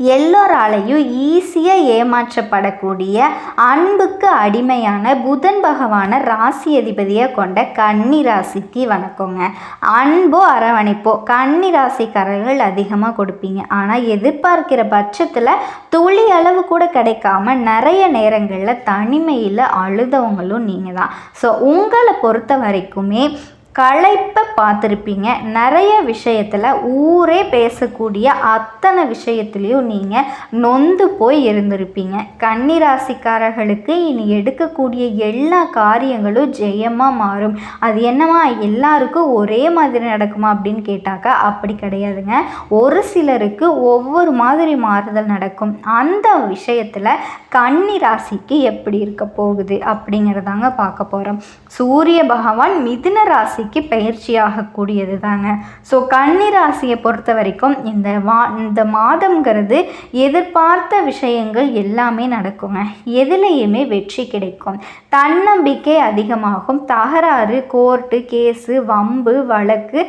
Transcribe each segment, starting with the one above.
எல்லோராலையும் ஈஸியாக ஏமாற்றப்படக்கூடிய அன்புக்கு அடிமையான புதன் பகவானை ராசி அதிபதியாக கொண்ட கன்னி ராசிக்கு வணக்கங்க. அன்போ அரவணைப்போ. கன்னி ராசிக்காரர்கள் அதிகமாக கொடுப்பீங்க. ஆனால் எதிர்பார்க்கிற பட்சத்தில் துளி அளவு கூட கிடைக்காம நிறைய நேரங்களில் தனிமையில் அழுதவங்களும் நீங்கள் தான் ஸோ உங்களை பொறுத்த வரைக்குமே களைப்பை பார்த்துருப்பீங்க. நிறைய விஷயத்தில் ஊரே பேசக்கூடிய அத்தனை விஷயத்துலேயும் நீங்கள் நொந்து போய் இருந்திருப்பீங்க. கன்னிராசிக்காரர்களுக்கு இனி எடுக்கக்கூடிய எல்லா காரியங்களும் ஜெயமாக மாறும். அது என்னமா எல்லாருக்கும் ஒரே மாதிரி நடக்குமா அப்படின்னு கேட்டாக்கா அப்படி கிடையாதுங்க. ஒரு சிலருக்கு ஒவ்வொரு மாதிரி மாறுதல் நடக்கும். அந்த விஷயத்தில் கன்னிராசிக்கு எப்படி இருக்க போகுது அப்படிங்கிறதாங்க பார்க்க போகிறோம் சூரிய பகவான் மிதுன ராசிக்கு பயிற்சியாகக்கூடியது தாங்க. ஸோ கன்னி ராசியை பொறுத்த வரைக்கும் இந்த வா இந்த மாதம்ங்கிறது எதிர்பார்த்த விஷயங்கள் எல்லாமே நடக்குங்க. எதுலேயுமே வெற்றி கிடைக்கும். தன்னம்பிக்கை அதிகமாகும். தகராறு கோர்ட்டு கேஸு வம்பு வழக்கு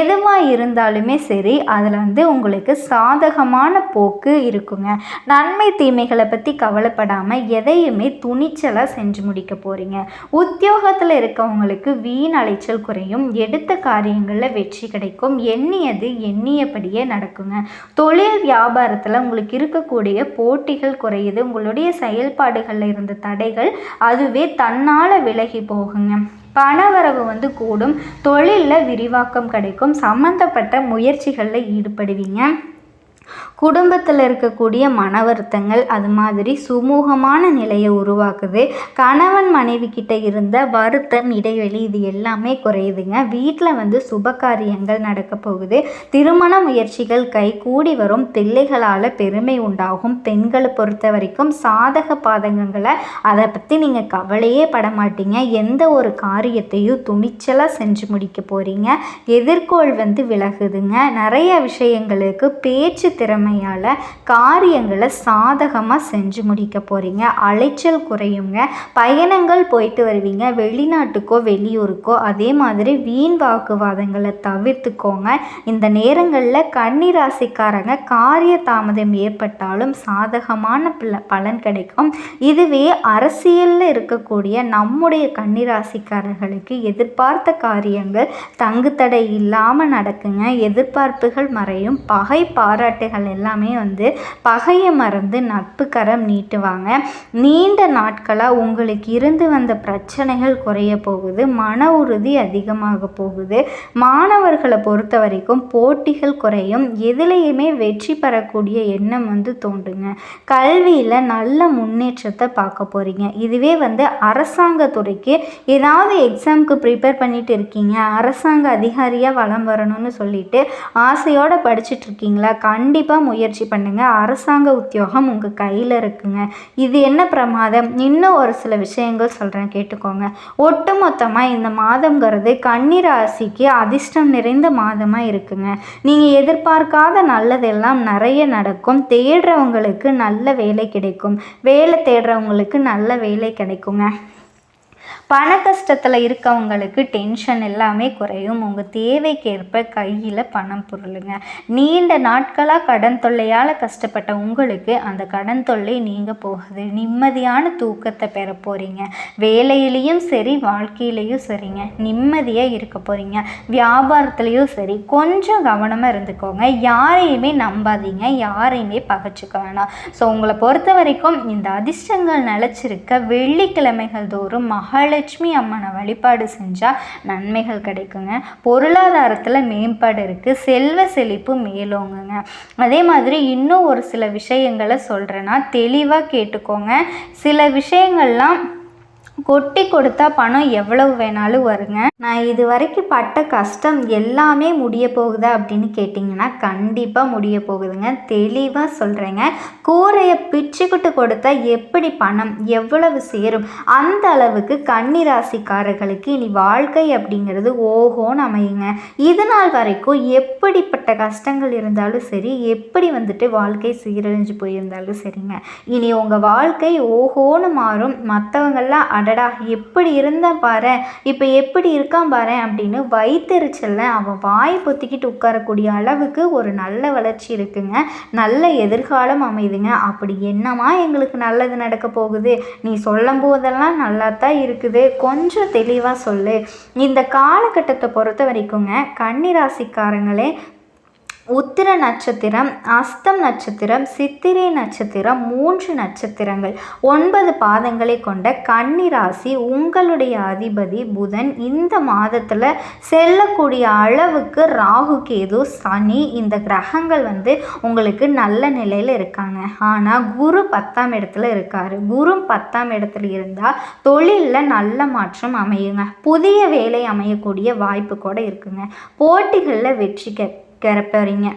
எதுவாக இருந்தாலுமே சரி அதில் வந்து உங்களுக்கு சாதகமான போக்கு இருக்குங்க. நன்மை தீமைகளை பற்றி கவலைப்படாமல் எதையுமே துணிச்சலாக செஞ்சு முடிக்க போகிறீங்க உத்தியோகத்தில் இருக்கவங்களுக்கு வீண் அலைச்சல் குறையும் எடுத்த காரியங்களில் வெற்றி கிடைக்கும். எண்ணியது எண்ணியபடியே நடக்குங்க. தொழில் வியாபாரத்தில் உங்களுக்கு இருக்கக்கூடிய போட்டிகள் குறையுது. உங்களுடைய செயல்பாடுகளில் இருந்த தடைகள் அதுவே தன்னால் விலகி போகுங்க. பணவரவு வந்து கூடும். தொழிலில் விரிவாக்கம் கிடைக்கும். சம்மந்தப்பட்ட முயற்சிகளில் ஈடுபடுவீங்க. குடும்பத்தில் இருக்கக்கூடிய மன வருத்தங்கள் அது மாதிரி சுமூகமான நிலையை உருவாக்குது. கணவன் மனைவி கிட்ட இருந்த வருத்தம் இடைவெளி இது எல்லாமே குறையுதுங்க. வீட்டில் வந்து சுப காரியங்கள் நடக்க போகுது. திருமண முயற்சிகள் கை கூடி வரும். பிள்ளைகளால் பெருமை உண்டாகும். பெண்களை பொறுத்த வரைக்கும் சாதக பாதகங்களை அதை பற்றி நீங்கள் கவலையே பட மாட்டீங்க. எந்த ஒரு காரியத்தையும் துணிச்சலாக செஞ்சு முடிக்க போகிறீங்க எதிர்கோள் வந்து விலகுதுங்க. நிறைய விஷயங்களுக்கு பேச்சு திறமை திறமையால் காரியங்களை சாதகமாக செஞ்சு முடிக்க போகிறீங்க அலைச்சல் குறையுங்க. பயணங்கள் போயிட்டு வருவீங்க. வெளிநாட்டுக்கோ வெளியூருக்கோ அதே மாதிரி வீண் வாக்குவாதங்களை தவிர்த்துக்கோங்க. இந்த நேரங்களில் கன்னிராசிக்காரங்க காரிய தாமதம் ஏற்பட்டாலும் சாதகமான பலன் கிடைக்கும். இதுவே அரசியலில் இருக்கக்கூடிய நம்முடைய கன்னிராசிக்காரர்களுக்கு எதிர்பார்த்த காரியங்கள் தங்குத்தடை இல்லாமல் நடக்குங்க. எதிர்பார்ப்புகள் மறையும். பகை பாராட்டுகள் எல்லாமே வந்து பகையை மறந்து நட்பு கரம் நீட்டுவாங்க. நீண்ட நாட்களாக உங்களுக்கு இருந்து வந்த பிரச்சனைகள் குறைய போகுது. மன உறுதி அதிகமாக போகுது. மாணவர்களை பொறுத்த வரைக்கும் போட்டிகள் குறையும். எதுலேயுமே வெற்றி பெறக்கூடிய எண்ணம் வந்து தோன்றுங்க. கல்வியில் நல்ல முன்னேற்றத்தை பார்க்க போகிறீங்க இதுவே வந்து அரசாங்க துறைக்கு ஏதாவது எக்ஸாமுக்கு ப்ரிப்பேர் பண்ணிட்டு இருக்கீங்க. அரசாங்க அதிகாரியாக வளம் வரணும்னு சொல்லிட்டு ஆசையோடு படிச்சுட்டு இருக்கீங்களா? கண்டிப்பாக முயற்சி பண்ணுங்கள் அரசாங்க உத்தியோகம் உங்கள் கையில் இருக்குங்க. இது என்ன பிரமாதம்? இன்னும் ஒரு சில விஷயங்கள் சொல்கிறேன் கேட்டுக்கோங்க. ஒட்டுமொத்தமாக இந்த மாதங்கிறது கன்னிராசிக்கு அதிர்ஷ்டம் நிறைந்த மாதமாக இருக்குங்க. நீங்கள் எதிர்பார்க்காத நல்லதெல்லாம் நிறைய நடக்கும். தேடுறவங்களுக்கு நல்ல வேலை கிடைக்கும். வேலை தேடுறவங்களுக்கு நல்ல வேலை கிடைக்குங்க. பண கஷ்டத்தில் இருக்கவங்களுக்கு டென்ஷன் எல்லாமே குறையும். உங்கள் தேவைக்கேற்ப கையில் பணம் பொருளுங்க. நீண்ட நாட்களாக கடன் தொல்லையால் கஷ்டப்பட்ட உங்களுக்கு அந்த கடன் தொல்லை நீங்கள் போகுது. நிம்மதியான தூக்கத்தை பெற போகிறீங்க வேலையிலையும் சரி வாழ்க்கையிலையும் சரிங்க. நிம்மதியாக இருக்க போகிறீங்க வியாபாரத்துலேயும் சரி கொஞ்சம் கவனமாக இருந்துக்கோங்க. யாரையுமே நம்பாதீங்க. யாரையுமே பகைச்சிக்க வேணாம். ஸோ உங்களை பொறுத்த வரைக்கும் இந்த அதிர்ஷ்டங்கள் நிலச்சிருக்க வெள்ளிக்கிழமைகள் தோறும் மகளிர் மகாலட்சுமி அம்மனை வழிபாடு செஞ்சால் நன்மைகள் கிடைக்குங்க. பொருளாதாரத்தில் மேம்பாடு இருக்குது செல்வ செழிப்பு மேலோங்குங்க. அதே மாதிரி இன்னும் ஒரு சில விஷயங்களை சொல்கிறேன்னா தெளிவாக கேட்டுக்கோங்க. சில விஷயங்கள்லாம் கொட்டி கொடுத்தா பணம் எவ்வளவு வேணாலும் வருங்க. நான் இது வரைக்கும் பட்ட கஷ்டம் எல்லாமே முடிய போகுதா அப்படின்னு கேட்டிங்கன்னா கண்டிப்பாக முடிய போகுதுங்க. தெளிவாக சொல்கிறேங்க கூரையை பிச்சுக்கிட்டு கொடுத்தா எப்படி பணம் எவ்வளவு சேரும்? அந்த அளவுக்கு கன்னிராசிக்காரர்களுக்கு இனி வாழ்க்கை அப்படிங்கிறது ஓஹோன்னு அமையுங்க. இது நாள் வரைக்கும் எப்படிப்பட்ட கஷ்டங்கள் இருந்தாலும் சரி எப்படி வந்துட்டு வாழ்க்கை சீரழிஞ்சு போயிருந்தாலும் சரிங்க. இனி உங்கள் வாழ்க்கை ஓஹோன்னு மாறும். மற்றவங்களாம் அட அடடா எப்படி இருந்தேன் பாரு இப்போ எப்படி இருக்கான் பாரு அப்படின்னு வயிற்றுச்சலில் அவன் வாய் பொத்திக்கிட்டு உட்காரக்கூடிய அளவுக்கு ஒரு நல்ல வளர்ச்சி இருக்குங்க. நல்ல எதிர்காலம் அமைதுங்க அப்படி என்னமா எங்களுக்கு நல்லது நடக்க போகுது? நீ சொல்லும் போதெல்லாம் நல்லா தான் இருக்குது. கொஞ்சம் தெளிவாக சொல்லு. இந்த காலகட்டத்தை பொறுத்த வரைக்குங்க கன்னிராசிக்காரங்களே உத்திர நட்சத்திரம் அஸ்தம் நட்சத்திரம் சித்திரை நட்சத்திரம் மூன்று நட்சத்திரங்கள். ஒன்பது பாதங்களை கொண்ட கன்னிராசி உங்களுடைய அதிபதி புதன். இந்த மாதத்தில் செல்லக்கூடிய அளவுக்கு ராகு கேது சனி இந்த கிரகங்கள் வந்து உங்களுக்கு நல்ல நிலையில் இருக்காங்க. ஆனால் குரு பத்தாம் இடத்துல இருக்கார். குரு பத்தாம் இடத்துல இருந்தால் தொழிலில் நல்ல மாற்றம் அமையுங்க. புதிய வேலை அமையக்கூடிய வாய்ப்பு கூட இருக்குங்க. போட்டிகளில் வெற்றி கிளப்பறீங்க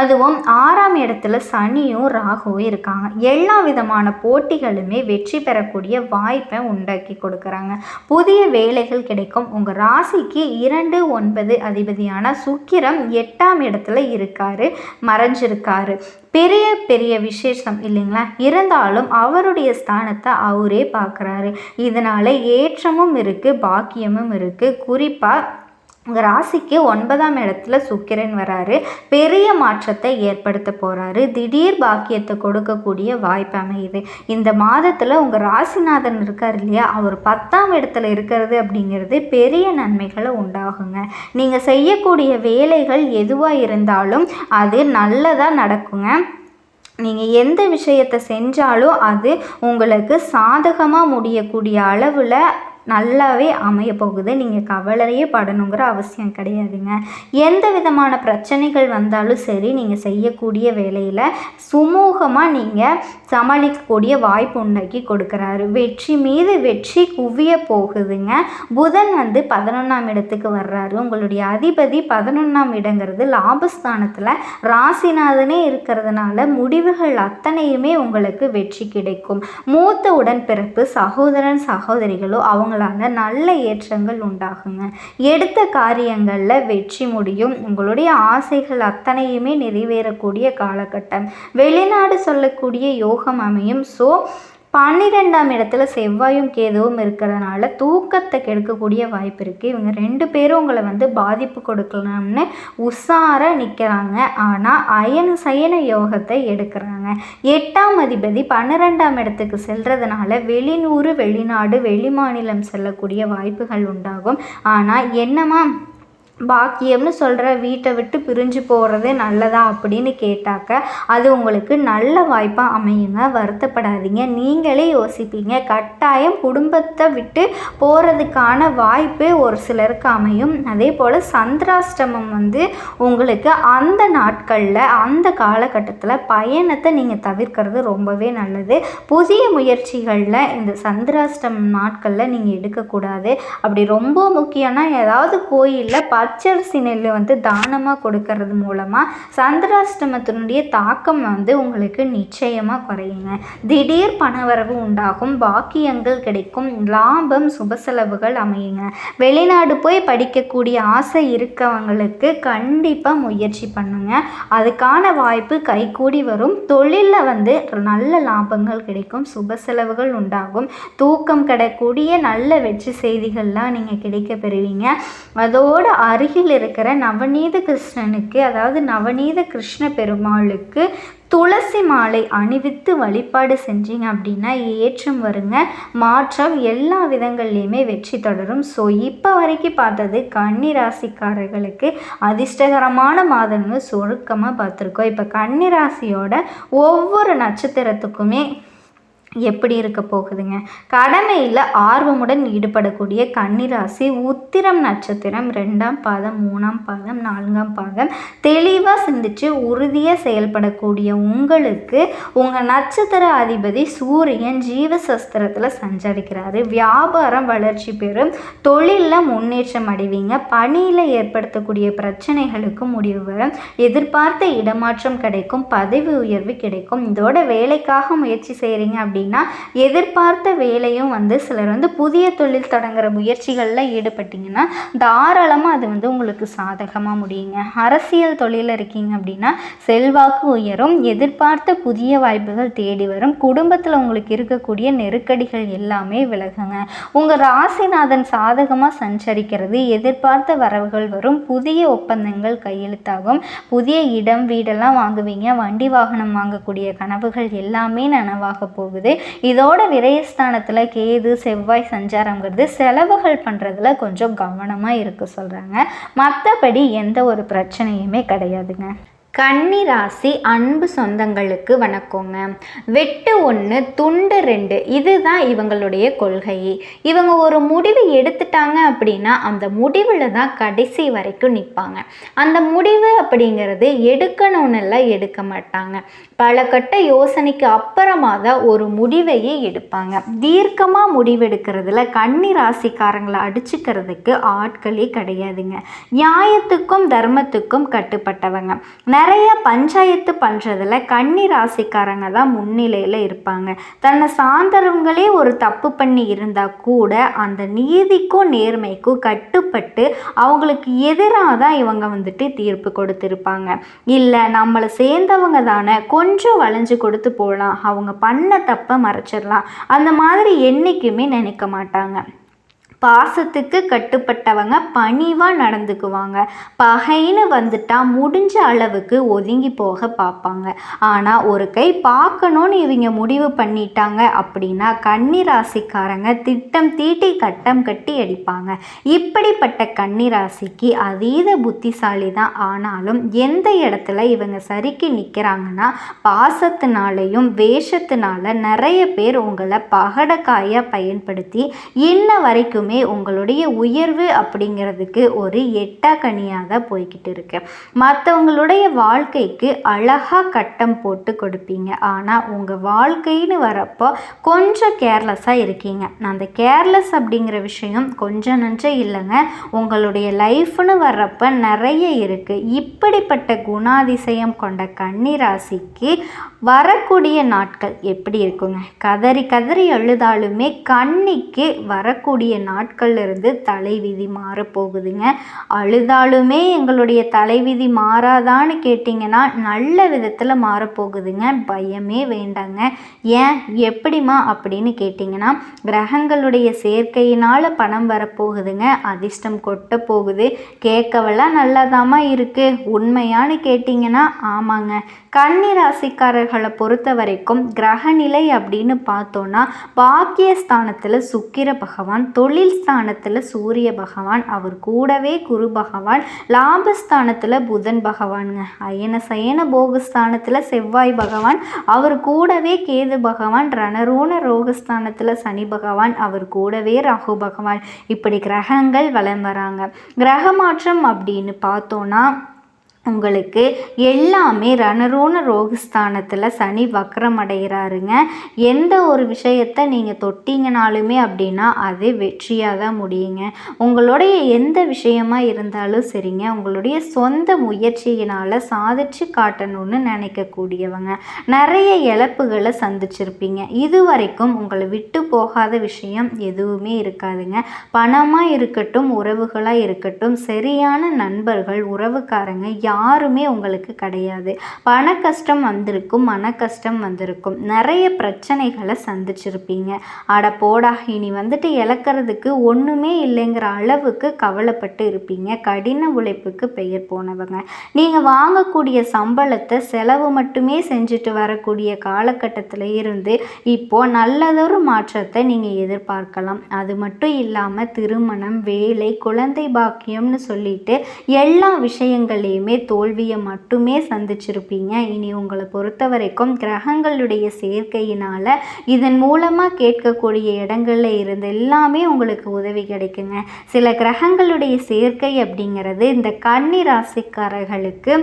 அதுவும் ஆறாம் இடத்துல சனியும் ராகுவும் இருக்காங்க. எல்லா விதமான போட்டிகளுமே வெற்றி பெறக்கூடிய வாய்ப்பை உண்டாக்கி கொடுக்குறாங்க. புதிய வேலைகள் கிடைக்கும். உங்கள் ராசிக்கு இரண்டு ஒன்பது அதிபதியான சுக்கிரம் எட்டாம் இடத்துல இருக்காரு மறைஞ்சிருக்காரு. பெரிய பெரிய விசேஷம் இல்லைங்களா? இருந்தாலும் அவருடைய ஸ்தானத்தை அவரே பார்க்குறாரு. இதனால் ஏற்றமும் இருக்குது பாக்கியமும் இருக்குது குறிப்பாக உங்கள் ராசிக்கு ஒன்பதாம் இடத்துல சுக்கிரன் வராரு. பெரிய மாற்றத்தை ஏற்படுத்த போகிறாரு திடீர் பாக்கியத்தை கொடுக்கக்கூடிய வாய்ப்பு அமையுது. இந்த மாதத்தில் உங்கள் ராசிநாதன் இருக்கார் இல்லையா? அவர் பத்தாம் இடத்துல இருக்கிறது அப்படிங்கிறது பெரிய நன்மைகளை உண்டாகுங்க. நீங்கள் செய்யக்கூடிய வேலைகள் எதுவாக இருந்தாலும் அது நல்லதாக நடக்குங்க. நீங்கள் எந்த விஷயத்தை செஞ்சாலும் அது உங்களுக்கு சாதகமாக முடியக்கூடிய அளவில் நல்லாவே அமைய போகுது நீங்கள் கவலையே படணுங்கிற அவசியம் கிடையாதுங்க. எந்த விதமான பிரச்சனைகள் வந்தாலும் சரி நீங்கள் செய்யக்கூடிய வேலையில் சுமூகமாக நீங்கள் சமாளிக்கக்கூடிய வாய்ப்பு உண்டாக்கி கொடுக்குறாரு. வெற்றி மீது வெற்றி குவிய போகுதுங்க. புதன் வந்து பதினொன்றாம் இடத்துக்கு வர்றாரு. உங்களுடைய அதிபதி பதினொன்றாம் இடங்கிறது லாபஸ்தானத்தில் ராசிநாதனே இருக்கிறதுனால முடிவுகள் அத்தனையுமே உங்களுக்கு வெற்றி கிடைக்கும். மூத்த உடன்பிறப்பு சகோதரன் சகோதரிகளோ அவங்க உங்களால் நல்ல ஏற்றங்கள் உண்டாகுங்க. எடுத்த காரியங்களில் வெற்றி முடியும். உங்களுடைய ஆசைகள் அத்தனையுமே நிறைவேறக்கூடிய காலகட்டம். வெளிநாடு சொல்லக்கூடிய யோகம் அமையும். ஸோ பன்னிரெண்டாம் இடத்துல செவ்வாயும் கேதுவும் இருக்கிறதுனால தூக்கத்தை கெடுக்கக்கூடிய வாய்ப்பு இருக்குது இவங்க ரெண்டு பேரும் உங்களை வந்து பாதிப்பு கொடுக்கலாம்னு உஷார நிற்கிறாங்க ஆனால் அயன சயன யோகத்தை எடுக்கிறாங்க. எட்டாம் அதிபதி பன்னிரெண்டாம் இடத்துக்கு செல்றதுனால வெளிநூறு வெளிநாடு வெளிமாநிலம் செல்லக்கூடிய வாய்ப்புகள் உண்டாகும். ஆனால் என்னமா பாக்கியம்னு சொல்கிற வீட்டை விட்டு பிரிஞ்சு போகிறது நல்லதா அப்படின்னு கேட்டாக்க அது உங்களுக்கு நல்ல வாய்ப்பாக அமையுங்க. வருத்தப்படாதீங்க. நீங்களே யோசிப்பீங்க. கட்டாயம் குடும்பத்தை விட்டு போகிறதுக்கான வாய்ப்பு ஒரு சிலருக்கு அமையும். அதே போல் சந்திராஷ்டமம் வந்து உங்களுக்கு அந்த நாட்களில் அந்த காலகட்டத்தில் பயணத்தை நீங்கள் தவிர்க்கிறது ரொம்பவே நல்லது. புதிய முயற்சிகளில் இந்த சந்திராஷ்டமம் நாட்களில் நீங்கள் எடுக்கக்கூடாது. அப்படி ரொம்ப முக்கியம்னா ஏதாவது கோயிலில் பல பச்சரிசி நெல் வந்து தானமாக கொடுக்கறது மூலமாக சந்திராஷ்டமத்தினுடைய தாக்கம் வந்து உங்களுக்கு நிச்சயமாக குறையுங்க. திடீர் பணவரவு உண்டாகும் பாக்கியங்கள் கிடைக்கும் லாபம் சுப செலவுகள் அமையுங்க. வெளிநாடு போய் படிக்கக்கூடிய ஆசை இருக்கவங்களுக்கு கண்டிப்பாக முயற்சி பண்ணுங்க. அதுக்கான வாய்ப்பு கைகூடி வரும். தொழிலில் வந்து நல்ல லாபங்கள் கிடைக்கும் சுப செலவுகள் உண்டாகும். தூக்கம் கிடக்கூடிய நல்ல வெற்றி செய்திகள்லாம் நீங்கள் கிடைக்க பெறுவீங்க. அதோடு அருகில் இருக்கிற நவநீத கிருஷ்ணனுக்கு அதாவது நவநீத கிருஷ்ண பெருமாளுக்கு துளசி மாலை அணிவித்து வழிபாடு செஞ்சீங்க அப்படின்னா ஏற்றம் வருங்க. மாற்றம் எல்லா விதங்கள்லையுமே வெற்றி தொடரும். ஸோ இப்போ வரைக்கும் பார்த்தது கன்னி ராசிக்காரர்களுக்கு அதிர்ஷ்டகரமான மாதம்னு சுருக்கமாக பார்த்துருக்கோம். இப்போ கன்னி ராசியோட ஒவ்வொரு நட்சத்திரத்துக்குமே எப்படி இருக்க போகுதுங்க? கடமையில் ஆர்வமுடன் ஈடுபடக்கூடிய கன்னிராசி உத்திரம் நட்சத்திரம் ரெண்டாம் பாதம் மூணாம் பாதம் நான்காம் பாதம் தெளிவாக சிந்திச்சு உறுதியாக செயல்படக்கூடிய உங்களுக்கு உங்கள் நட்சத்திர அதிபதி சூரியன் ஜீவசஸ்திரத்தில் சஞ்சரிக்கிறாரு. வியாபாரம் வளர்ச்சி பெறும் தொழிலில் முன்னேற்றம் அடைவீங்க. பணியில் ஏற்படுத்தக்கூடிய பிரச்சனைகளுக்கு முடிவு வரும். எதிர்பார்த்த இடமாற்றம் கிடைக்கும் பதவி உயர்வு கிடைக்கும். இதோட வேலைக்காக முயற்சி செய்கிறீங்க அப்படி அப்படின்னா எதிர்பார்த்த வேலையும் வந்து சிலர் வந்து புதிய தொழில் தொடங்குற முயற்சிகளில் ஈடுபட்டிங்கன்னா தாராளமாக அது வந்து உங்களுக்கு சாதகமாக முடியுங்க. அரசியல் தொழிலில் இருக்கீங்க அப்படின்னா செல்வாக்கு உயரும் எதிர்பார்த்த புதிய வாய்ப்புகள் தேடி வரும் குடும்பத்தில் உங்களுக்கு இருக்கக்கூடிய நெருக்கடிகள் எல்லாமே விலகுங்க. உங்கள் ராசிநாதன் சாதகமாக சஞ்சரிக்கிறது எதிர்பார்த்த வரவுகள் வரும் புதிய ஒப்பந்தங்கள் கையெழுத்தாகும் புதிய இடம் வீடெல்லாம் வாங்குவீங்க வண்டி வாகனம் வாங்கக்கூடிய கனவுகள் எல்லாமே நனவாக போகுது. இதோட விரயஸ்தானத்தில் கேது செவ்வாய் சஞ்சாரங்கிறது செலவுகள் பண்ணுறதுல கொஞ்சம் கவனமாக இருக்க சொல்கிறாங்க மற்றபடி எந்த ஒரு பிரச்சனையுமே கிடையாதுங்க. கன்னி ராசி அன்பு சொந்தங்களுக்கு வணக்கங்க. வெட்டு ஒன்று துண்டு ரெண்டு இதுதான் இவங்களுடைய கொள்கை. இவங்க ஒரு முடிவு எடுத்துட்டாங்க அப்படின்னா அந்த முடிவில் தான் கடைசி வரைக்கும் நிற்பாங்க அந்த முடிவு அப்படிங்கிறது எடுக்கணும்னுலாம் எடுக்க மாட்டாங்க. பல கட்ட யோசனைக்கு அப்புறமா தான் ஒரு முடிவையே எடுப்பாங்க. தீர்க்கமாக முடிவெடுக்கிறதுல கன்னி ராசிக்காரங்களை அடிச்சுக்கிறதுக்கு ஆட்களே கிடையாதுங்க. நியாயத்துக்கும் தர்மத்துக்கும் கட்டுப்பட்டவங்க. நிறைய பஞ்சாயத்து பண்ணுறதுல கன்னி ராசிக்காரங்க தான் முன்னிலையில் இருப்பாங்க. தன்னை சார்ந்தவங்களே ஒரு தப்பு பண்ணி இருந்தால் கூட அந்த நீதிக்கும் நேர்மைக்கும் கட்டுப்பட்டு அவங்களுக்கு எதிராக தான் இவங்க வந்துட்டு தீர்ப்பு கொடுத்துருப்பாங்க. இல்லை நம்மளை சேர்ந்தவங்க தானே கொஞ்சம் வளைஞ்சு கொடுத்து போகலாம். அவங்க பண்ண தப்பை மறைச்சிடலாம். அந்த மாதிரி என்றைக்குமே நினைக்க மாட்டாங்க. பாசத்துக்கு கட்டுப்பட்டவங்க பணிவாக நடந்துக்குவாங்க. பகைன்னு வந்துட்டா முடிஞ்ச அளவுக்கு ஒதுங்கி போக பார்ப்பாங்க ஆனால் ஒரு கை பார்க்கணுன்னு இவங்க முடிவு பண்ணிட்டாங்க அப்படின்னா கன்னிராசிக்காரங்க திட்டம் தீட்டி கட்டம் கட்டி அடிப்பாங்க. இப்படிப்பட்ட கன்னிராசிக்கு அதீத புத்திசாலி தான் ஆனாலும் எந்த இடத்துல இவங்க சரிக்கு நிற்கிறாங்கன்னா பாசத்தினாலையும் வேஷத்தினால நிறைய பேர் உங்களை பகடக்காயாக பயன்படுத்தி இன்ன வரைக்குமே உங்களுடைய உயர்வு அப்படிங்கிறதுக்கு ஒரு எட்டா கனியாக தான் போய்கிட்டு இருக்கு. மற்றவங்களுடைய வாழ்க்கைக்கு அழகாக கட்டம் போட்டு கொடுப்பீங்க. ஆனால் உங்கள் வாழ்க்கைன்னு வரப்போ கொஞ்சம் கேர்லெஸ்ஸாக இருக்கீங்க. அந்த கேர்லெஸ் அப்படிங்கிற விஷயம் கொஞ்சம் நஞ்சம் இல்லைங்க. உங்களுடைய லைஃப்னு வர்றப்ப நிறைய இருக்குது இப்படிப்பட்ட குணாதிசயம் கொண்ட கன்னிராசிக்கு வரக்கூடிய நாட்கள் எப்படி இருக்குங்க? கதறி கதறி அழுதாலுமே கண்ணிக்கு வரக்கூடிய நாட்கள்லேருந்து தலைவிதி மாறப்போகுதுங்க அழுதாலுமே எங்களுடைய தலைவிதி மாறாதான்னு கேட்டிங்கன்னா நல்ல விதத்தில் மாறப்போகுதுங்க பயமே வேண்டாங்க. ஏன்? எப்படிம்மா அப்படின்னு கேட்டிங்கன்னா கிரகங்களுடைய சேர்க்கையினால் பணம் வரப்போகுதுங்க அதிர்ஷ்டம் கொட்ட போகுது. கேட்கவெல்லாம் நல்லதாமா இருக்குது உண்மையான்னு கேட்டிங்கன்னா ஆமாங்க. கன்னி ராசிக்காரர்கள் பொறுத்த வரைக்கும் கிரகநிலை அப்படின்னு பார்த்தோன்னா பாக்கியஸ்தானத்தில் சுக்கிர பகவான் தொழில் ஸ்தானத்தில் சூரிய பகவான் அவர் கூடவே குரு பகவான் லாபஸ்தானத்தில் புதன் பகவானுங்க. அயன சயன போகஸ்தானத்தில் செவ்வாய் பகவான் அவர் கூடவே கேது பகவான் ரணரோண ரோகஸ்தானத்தில் சனி பகவான் அவர் கூடவே ராகு பகவான். இப்படி கிரகங்கள் வலம் வராங்க. கிரக மாற்றம் அப்படின்னு பார்த்தோன்னா உங்களுக்கு எல்லாமே ரணரோண ரோகஸ்தானத்தில் சனி வக்ரம் அடைகிறாருங்க எந்த ஒரு விஷயத்தை நீங்கள் தொட்டிங்கனாலுமே அப்படின்னா அது வெற்றியாக தான் முடியுங்க. உங்களுடைய எந்த விஷயமா இருந்தாலும் சரிங்க. உங்களுடைய சொந்த முயற்சியினால் சாதிச்சு காட்டணும்னு நினைக்கக்கூடியவங்க. நிறைய இழப்புகளை சந்திச்சிருப்பீங்க. இது வரைக்கும் உங்களை விட்டு போகாத விஷயம் எதுவுமே இருக்காதுங்க. பணமாக இருக்கட்டும் உறவுகளாக இருக்கட்டும் சரியான நண்பர்கள் உறவுக்காரங்க யாருமே உங்களுக்கு கிடையாது. பண கஷ்டம் வந்திருக்கும் மன கஷ்டம் வந்திருக்கும். நிறைய பிரச்சனைகளை சந்திச்சிருப்பீங்க. அட போடா இனி வந்துட்டு இழக்கிறதுக்கு ஒன்றுமே இல்லைங்கிற அளவுக்கு கவலைப்பட்டு இருப்பீங்க. கடின உழைப்புக்கு பெயர் போனவங்க. நீங்கள் வாங்கக்கூடிய சம்பளத்தை செலவு மட்டுமே செஞ்சுட்டு வரக்கூடிய காலகட்டத்தில் இருந்து இப்போ நல்லதொரு மாற்றத்தை நீங்கள் எதிர்பார்க்கலாம். அது மட்டும் இல்லாமல் திருமணம் வேலை குழந்தை பாக்கியம்னு சொல்லிட்டு எல்லா விஷயங்களையுமே தோல்வியை மட்டுமே சந்திச்சிருப்பீங்க. இனி உங்களை பொறுத்த வரைக்கும் கிரகங்களுடைய சேர்க்கையினால் இதன் மூலமாக கேட்கக்கூடிய இடங்கள்ல இருந்து எல்லாமே உங்களுக்கு உதவி கிடைக்குங்க. சில கிரகங்களுடைய சேர்க்கை அப்படிங்கிறது இந்த கன்னி ராசிக்காரர்களுக்கு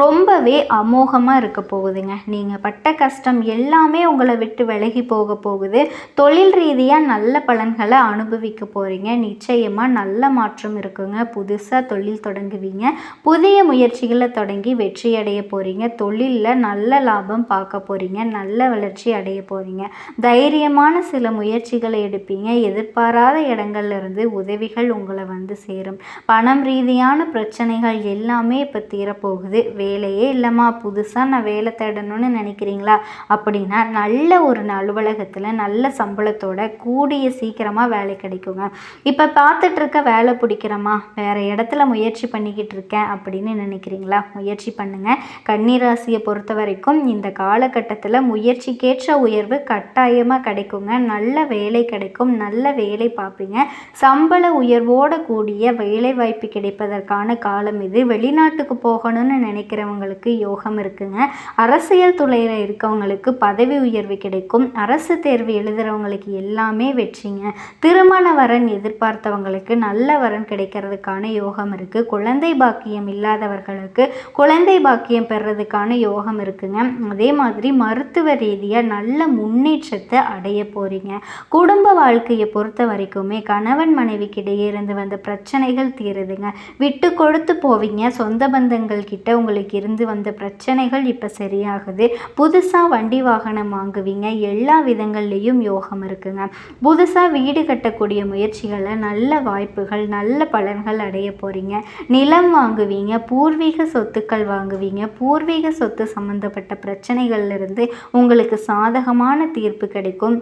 ரொம்பவே அமோகமாக இருக்க போகுதுங்க. நீங்கள் பட்ட கஷ்டம் எல்லாமே உங்களை விட்டு விலகி போக போகுது. தொழில் ரீதியாக நல்ல பலன்களை அனுபவிக்க போகிறீங்க நிச்சயமாக நல்ல மாற்றம் இருக்குங்க. புதுசாக தொழில் தொடங்குவீங்க. புதிய முயற்சி முயற்சிகளை தொடங்கி வெற்றி அடைய போகிறீங்க தொழிலில் நல்ல லாபம் பார்க்க போகிறீங்க நல்ல வளர்ச்சி அடைய போகிறீங்க தைரியமான சில முயற்சிகளை எடுப்பீங்க. எதிர்பாராத இடங்கள்ல இருந்து உதவிகள் உங்களை வந்து சேரும். பணம் ரீதியான பிரச்சனைகள் எல்லாமே இப்போ தீரப்போகுது. வேலையே இல்லைம்மா. புதுசாக நான் வேலை தேடணும்னு நினைக்கிறீங்களா? அப்படின்னா நல்ல ஒரு அலுவலகத்தில் நல்ல சம்பளத்தோட கூடிய சீக்கிரமாக வேலை கிடைக்குங்க. இப்போ பார்த்துட்டு இருக்க வேலை பிடிக்கிறோமா வேறு இடத்துல முயற்சி பண்ணிக்கிட்டு இருக்கேன் அப்படின்னு நினைக்கிறேன் நினைக்கிறீங்களா முயற்சி பண்ணுங்கள் கன்னிராசியை பொறுத்த வரைக்கும் இந்த காலகட்டத்தில் முயற்சிக்கேற்ற உயர்வு கட்டாயமாக கிடைக்குங்க. நல்ல வேலை கிடைக்கும். நல்ல வேலை பார்ப்பீங்க. சம்பள உயர்வோடு கூடிய வேலை வாய்ப்பு கிடைப்பதற்கான காலம் இது. வெளிநாட்டுக்கு போகணும்னு நினைக்கிறவங்களுக்கு யோகம் இருக்குங்க. அரசியல் துறையில் இருக்கவங்களுக்கு பதவி உயர்வு கிடைக்கும். அரசு தேர்வு எழுதுகிறவங்களுக்கு எல்லாமே வெற்றிங்க. திருமண வரன் எதிர்பார்த்தவங்களுக்கு நல்ல வரன் கிடைக்கிறதுக்கான யோகம் இருக்குது குழந்தை பாக்கியம் இல்லாதவர்கள் இல்லாதவர்களுக்கு குழந்தை பாக்கியம் பெறதுக்கான யோகம் இருக்குங்க. அதே மாதிரி மருத்துவ ரீதியாக நல்ல முன்னேற்றத்தை அடைய போகிறீங்க குடும்ப வாழ்க்கையை பொறுத்த வரைக்குமே கணவன் மனைவிக்கிடையே இருந்து வந்த பிரச்சனைகள் தீருதுங்க. விட்டு கொடுத்து போவீங்க. சொந்த பந்தங்கள் கிட்ட உங்களுக்கு இருந்து வந்த பிரச்சனைகள் இப்போ சரியாகுது. புதுசாக வண்டி வாகனம் வாங்குவீங்க. எல்லா விதங்கள்லேயும் யோகம் இருக்குங்க. புதுசாக வீடு கட்டக்கூடிய முயற்சிகளை நல்ல வாய்ப்புகள் நல்ல பலன்கள் அடைய போகிறீங்க நிலம் வாங்குவீங்க. பூர்வீக பூர்வீக சொத்துக்கள் வாங்குவீங்க. பூர்வீக சொத்து சம்மந்தப்பட்ட பிரச்சனைகள்லேருந்து உங்களுக்கு சாதகமான தீர்ப்பு கிடைக்கும்.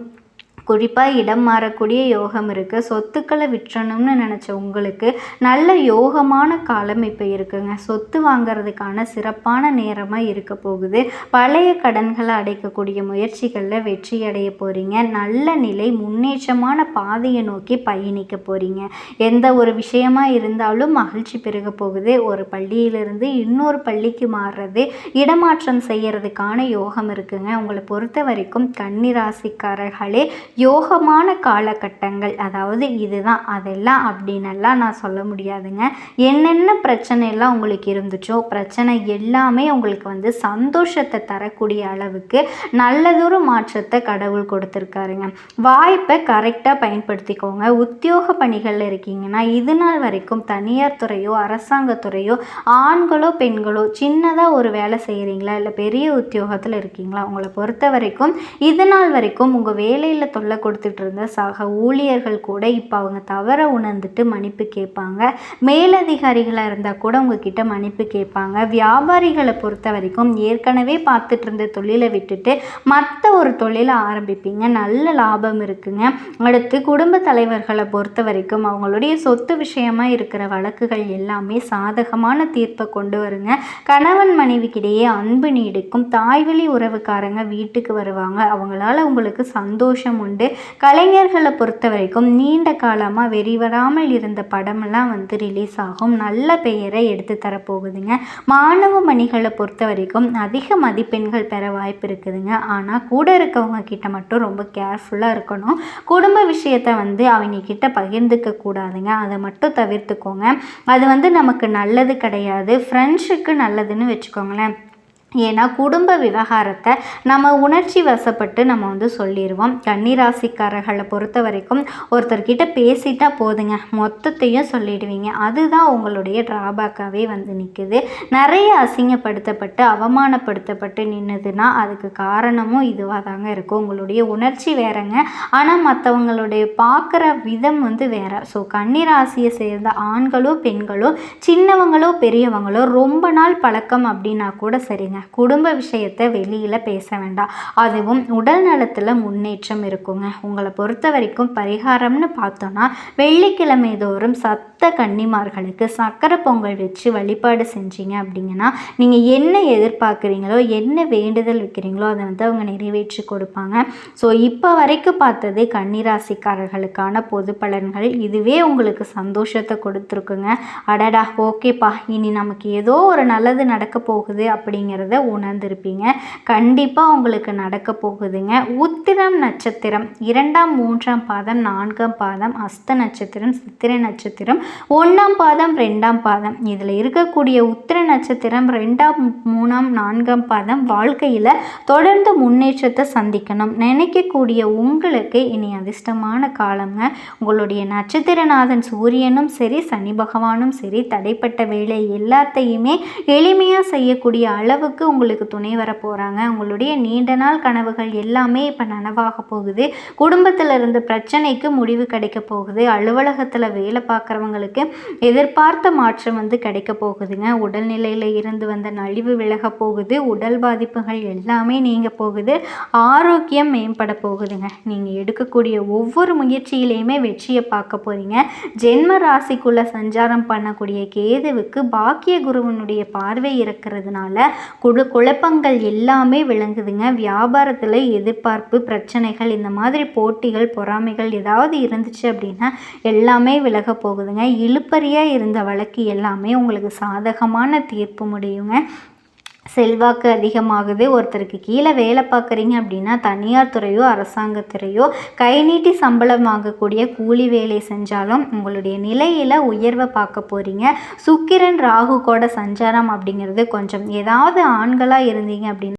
குறிப்பாக இடம் மாறக்கூடிய யோகம் இருக்குது சொத்துக்களை விற்றணும்னு நினச்ச உங்களுக்கு நல்ல யோகமான காலம் இப்போ இருக்குங்க. சொத்து வாங்கிறதுக்கான சிறப்பான நேரமாக இருக்க போகுது. பழைய கடன்களை அடைக்கக்கூடிய முயற்சிகளில் வெற்றி அடைய போகிறீங்க நல்ல நிலை முன்னேற்றமான பாதையை நோக்கி பயணிக்க போகிறீங்க எந்த ஒரு விஷயமா இருந்தாலும் மகிழ்ச்சி பெருக போகுது. ஒரு பள்ளியிலிருந்து இன்னொரு பள்ளிக்கு மாறுறது இடமாற்றம் செய்கிறதுக்கான யோகம் இருக்குங்க. உங்களை பொறுத்த வரைக்கும் கன்னிராசிக்காரர்களே யோகமான காலகட்டங்கள் அதாவது இதுதான் அதெல்லாம் அப்படின்னெல்லாம் நான் சொல்ல முடியாதுங்க. என்னென்ன பிரச்சனை எல்லாம் உங்களுக்கு இருந்துச்சோ பிரச்சனை எல்லாமே உங்களுக்கு வந்து சந்தோஷத்தை தரக்கூடிய அளவுக்கு நல்லதொரு மாற்றத்தை கடவுள் கொடுத்துருக்காருங்க. வாய்ப்பை கரெக்டாக பயன்படுத்திக்கோங்க. உத்தியோக பணிகளில் இருக்கீங்கன்னா இது நாள் வரைக்கும் தனியார் துறையோ அரசாங்கத்துறையோ ஆண்களோ பெண்களோ சின்னதாக ஒரு வேலை செய்கிறீங்களா இல்லை பெரிய உத்தியோகத்தில் இருக்கீங்களா? உங்களை பொறுத்த வரைக்கும் இது நாள் வரைக்கும் உங்கள் வேலையில் தொல்லை கொடுத்துட்ருந்த சக ஊழியர்கள் கூட இப்போ அவங்க தவற உணர்ந்துட்டு மன்னிப்பு கேட்பாங்க. மேலதிகாரிகளாக இருந்தால் கூட உங்ககிட்ட மன்னிப்பு கேட்பாங்க. வியாபாரிகளை பொறுத்த வரைக்கும் ஏற்கனவே பார்த்துட்டு இருந்த தொழிலை விட்டுட்டு மற்ற ஒரு தொழிலை ஆரம்பிப்பீங்க. நல்ல லாபம் இருக்குங்க. அடுத்து குடும்ப தலைவர்களை பொறுத்த வரைக்கும் அவங்களுடைய சொத்து விஷயமா இருக்கிற வழக்குகள் எல்லாமே சாதகமான தீர்ப்பை கொண்டு வருங்க. கணவன் மனைவிக்கிடையே அன்பு நீடிக்கும். தாய்வழி உறவுக்காரங்க வீட்டுக்கு வருவாங்க. அவங்களால உங்களுக்கு சந்தோஷம் உண்டு. கலைஞர்களை பொறுத்த வரைக்கும் நீண்ட காலமாக வெளிவராமல் இருந்த படமெல்லாம் வந்து ரிலீஸ் ஆகும். நல்ல பெயரை எடுத்து தரப்போகுதுங்க. மாணவ மணிகளை பொறுத்த வரைக்கும் அதிக மதிப்பெண்கள் பெற வாய்ப்பு இருக்குதுங்க. ஆனால் கூட இருக்கவங்க கிட்ட மட்டும் ரொம்ப கேர்ஃபுல்லாக இருக்கணும். குடும்ப விஷயத்தை வந்து அவங்க கிட்ட பகிர்ந்துக்க கூடாதுங்க. அதை மட்டும் தவிர்த்துக்கோங்க. அது வந்து நமக்கு நல்லது கிடையாது. ஃப்ரெண்ட்ஸுக்கு நல்லதுன்னு வச்சுக்கோங்களேன். ஏன்னா குடும்ப விவகாரத்தை நம்ம உணர்ச்சி வசப்பட்டு நம்ம வந்து சொல்லிடுவோம் கன்னிராசிக்காரர்களை பொறுத்த வரைக்கும் ஒருத்தர்கிட்ட பேசிட்டா போதுங்க. மொத்தத்தையும் சொல்லிடுவீங்க. அதுதான் உங்களுடைய ட்ராபேக்காகவே வந்து நிற்குது நிறைய அசிங்கப்படுத்தப்பட்டு அவமானப்படுத்தப்பட்டு நின்றுதுன்னா அதுக்கு காரணமும் இதுவாக தாங்க இருக்கும் உங்களுடைய உணர்ச்சி வேறங்க. ஆனால் மற்றவங்களுடைய பார்க்குற விதம் வந்து வேற. ஸோ கன்னிராசியை சேர்ந்த ஆண்களோ பெண்களோ சின்னவங்களோ பெரியவங்களோ ரொம்ப நாள் பழக்கம் அப்படின்னா கூட சரிங்க. குடும்ப விஷயத்தை வெளியில் பேச வேண்டாம். அதுவும் உடல் நலத்தில் முன்னேற்றம் இருக்குங்க. உங்களை பொறுத்த வரைக்கும் பரிகாரம்னு பார்த்தோன்னா வெள்ளிக்கிழமை தோறும் சத் சத்த கன்னிமார்களுக்கு சக்கரை பொங்கல் வச்சு வழிபாடு செஞ்சீங்க அப்படிங்கன்னா நீங்கள் என்ன எதிர்பார்க்குறீங்களோ என்ன வேண்டுதல் வைக்கிறீங்களோ அதை வந்து அவங்க நிறைவேற்றி கொடுப்பாங்க. ஸோ இப்போ வரைக்கும் பார்த்தது கன்னிராசிக்காரர்களுக்கான பொது பலன்கள். இதுவே உங்களுக்கு சந்தோஷத்தை கொடுத்துருக்குங்க. அடடா ஓகேப்பா. இனி நமக்கு ஏதோ ஒரு நல்லது நடக்க போகுது அப்படிங்கிறத உணர்ந்திருப்பீங்க. கண்டிப்பாக உங்களுக்கு நடக்க போகுதுங்க. உத்திரம் நட்சத்திரம். இரண்டாம் மூன்றாம் பாதம் நான்காம் பாதம் அஸ்த நட்சத்திரம் சித்திரை நட்சத்திரம் ஒன்றாம் பாதம் ரெண்டாம் பாதம். இதில் இருக்கக்கூடிய உத்திர நட்சத்திரம் ரெண்டாம் மூணாம் நான்காம் பாதம் வாழ்க்கையில் தொடர்ந்து முன்னேற்றத்தை சந்திக்கணும். நினைக்கக்கூடிய உங்களுக்கு இனி அதிர்ஷ்டமான காலங்க. உங்களுடைய நட்சத்திரநாதன் சூரியனும் சரி சனி பகவானும் சரி தடைப்பட்ட வேலை எல்லாத்தையுமே எளிமையாக செய்யக்கூடிய அளவுக்கு உங்களுக்கு துணை வர போகிறாங்க உங்களுடைய நீண்ட நாள் கனவுகள் எல்லாமே இப்போ நனவாக போகுது. குடும்பத்தில் இருந்த பிரச்சனைக்கு முடிவு கிடைக்க போகுது. அலுவலகத்தில் வேலை பார்க்குறவங்களுக்கு எதிர்பார்த்த மாற்றம் வந்து கிடைக்க போகுதுங்க. உடல்நிலையில் இருந்து வந்த நலிவு விலக போகுது. உடல் பாதிப்புகள் எல்லாமே நீங்க போகுது. ஆரோக்கியம் மேம்பட போகுதுங்க. நீங்கள் எடுக்கக்கூடிய ஒவ்வொரு முயற்சியிலையுமே வெற்றியை பார்க்க போகிறீங்க ஜென்ம ராசிக்குள்ளே சஞ்சாரம் பண்ணக்கூடிய கேதுவுக்கு பாக்கிய குருவனுடைய பார்வை இருக்கிறதுனால குழு குழப்பங்கள் எல்லாமே விளங்குதுங்க. வியாபாரத்தில் எதிர்பார்ப்பு பிரச்சனைகள் இந்த மாதிரி போட்டிகள் பொறாமைகள் ஏதாவது இருந்துச்சு அப்படின்னா எல்லாமே விலக போகுதுங்க. இழுப்பறியாக இருந்த வழக்கு எல்லாமே உங்களுக்கு சாதகமான தீர்ப்பு முடியுங்க. செல்வாக்கு அதிகமாகுது. ஒருத்தருக்கு கீழே வேலை பார்க்குறீங்க அப்படின்னா தனியார் துறையோ அரசாங்கத்துறையோ கை நீட்டி சம்பளம் வாங்கக்கூடிய கூலி வேலை செஞ்சாலும் உங்களுடைய நிலையில் உயர்வை பார்க்க போகிறீங்க சுக்கிரன் ராகு கூட சஞ்சாரம் அப்படிங்கிறது கொஞ்சம் ஏதாவது ஆண்களாக இருந்தீங்க அப்படின்னா